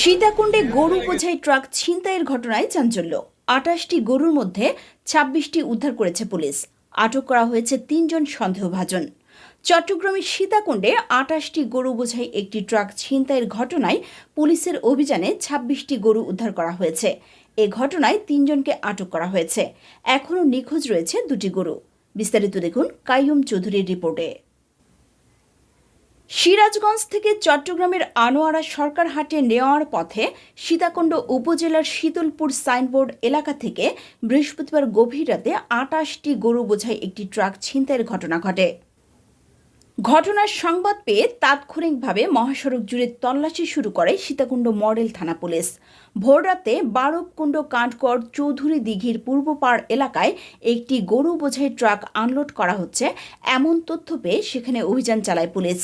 সীতাকুণ্ডে গরু বোঝাই ট্রাক ছিনতাইয়ের ঘটনায় চাঞ্চল্য। আটাশটি গরুর মধ্যে ছাব্বিশটি উদ্ধার করেছে পুলিশ। আটক করা হয়েছে তিনজন সন্দেহভাজন। চট্টগ্রামের সীতাকুণ্ডে আটাশটি গরু বোঝাই একটি ট্রাক ছিনতাইয়ের ঘটনায় পুলিশের অভিযানে ছাব্বিশটি গরু উদ্ধার করা হয়েছে। এ ঘটনায় তিনজনকে আটক করা হয়েছে। এখনও নিখোঁজ রয়েছে দুটি গরু। বিস্তারিত দেখুন কাইয়ুম চৌধুরীর রিপোর্টে। সিরাজগঞ্জ থেকে চট্টগ্রামের আনোয়ারা সরকার হাটে নেওয়ার পথে সীতাকুণ্ড উপজেলার শীতলপুর সাইনবোর্ড এলাকা থেকে বৃহস্পতিবার গভীর রাতে আটাশটি গরু বোঝাই একটি ট্রাক ছিনতাইয়ের ঘটনা ঘটে। ঘটনার সংবাদ পেয়ে তাৎক্ষণিকভাবে মহাসড়ক জুড়ে তল্লাশি শুরু করে সীতাকুণ্ড মডেল থানা পুলিশ। ভোররাতে বারবকুণ্ড কাঠগড় চৌধুরী দিঘির পূর্বপাড় এলাকায় একটি গরু বোঝাই ট্রাক আনলোড করা হচ্ছে, এমন তথ্য পেয়ে সেখানে অভিযান চালায় পুলিশ।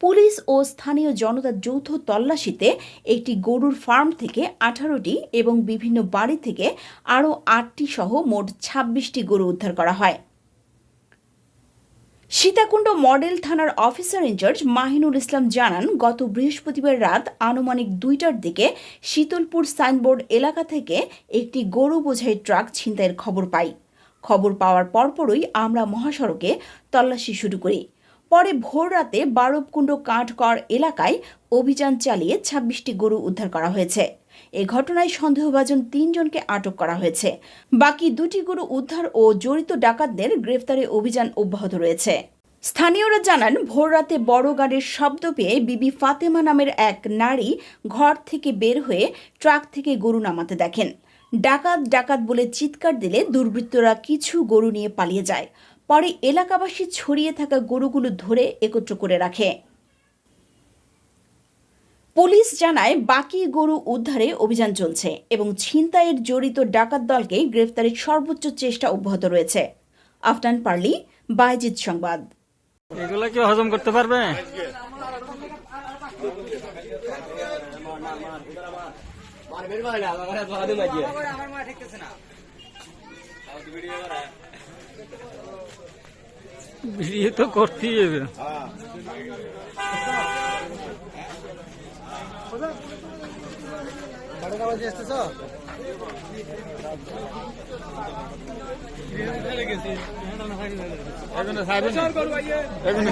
পুলিশ ও স্থানীয় জনতার যৌথ তল্লাশিতে একটি গরুর ফার্ম থেকে আঠারোটি এবং বিভিন্ন বাড়ি থেকে আরও আটটি সহ মোট ছাব্বিশটি গরু উদ্ধার করা হয়। সীতাকুণ্ড মডেল থানার officer in charge Mahinul Islam জানান, গত বৃহস্পতিবার রাত আনুমানিক দুইটার দিকে শীতলপুর সাইনবোর্ড এলাকা থেকে একটি গরু বোঝাই ট্রাক ছিনতাইয়ের খবর পাই। খবর পাওয়ার পরপরই আমরা মহাসড়কে তল্লাশি শুরু করি। পরে ভোর রাতে বারবকুণ্ড কাঠকর এলাকায় অভিযান চালিয়ে ছাব্বিশটি গরু উদ্ধার করা হয়েছে। এ ঘটনায় সন্দেহভাজন তিনজনকে আটক করা হয়েছে। বাকি দুটি গরু উদ্ধার ও জড়িত ডাকাতদের গ্রেফতারে অভিযান অব্যাহত রয়েছে। স্থানীয়রা জানান ভোররাতে বড় গাড়ির শব্দ পেয়ে বিবি ফাতেমা নামের এক নারী ঘর থেকে বের হয়ে ট্রাক থেকে গরু নামাতে দেখেন। ডাকাত ডাকাত বলে চিৎকার দিলে দুর্বৃত্তরা কিছু গরু নিয়ে পালিয়ে যায়। পরে এলাকাবাসী ছড়িয়ে থাকা গরুগুলো ধরে একত্র করে রাখে। পুলিশ জানায় বাকি গরু উদ্ধারে অভিযান চলছে এবং ছিনতাইয়ের জড়িত ডাকাত দলকে গ্রেফতারের সর্বোচ্চ চেষ্টা অব্যাহত রয়েছে। আফটান পার্লি বাইজিৎ সংবাদ। এগুলা কি হজম করতে পারবে? বিয়ে তো করতেই হবে। এখন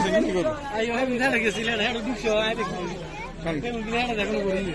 এখন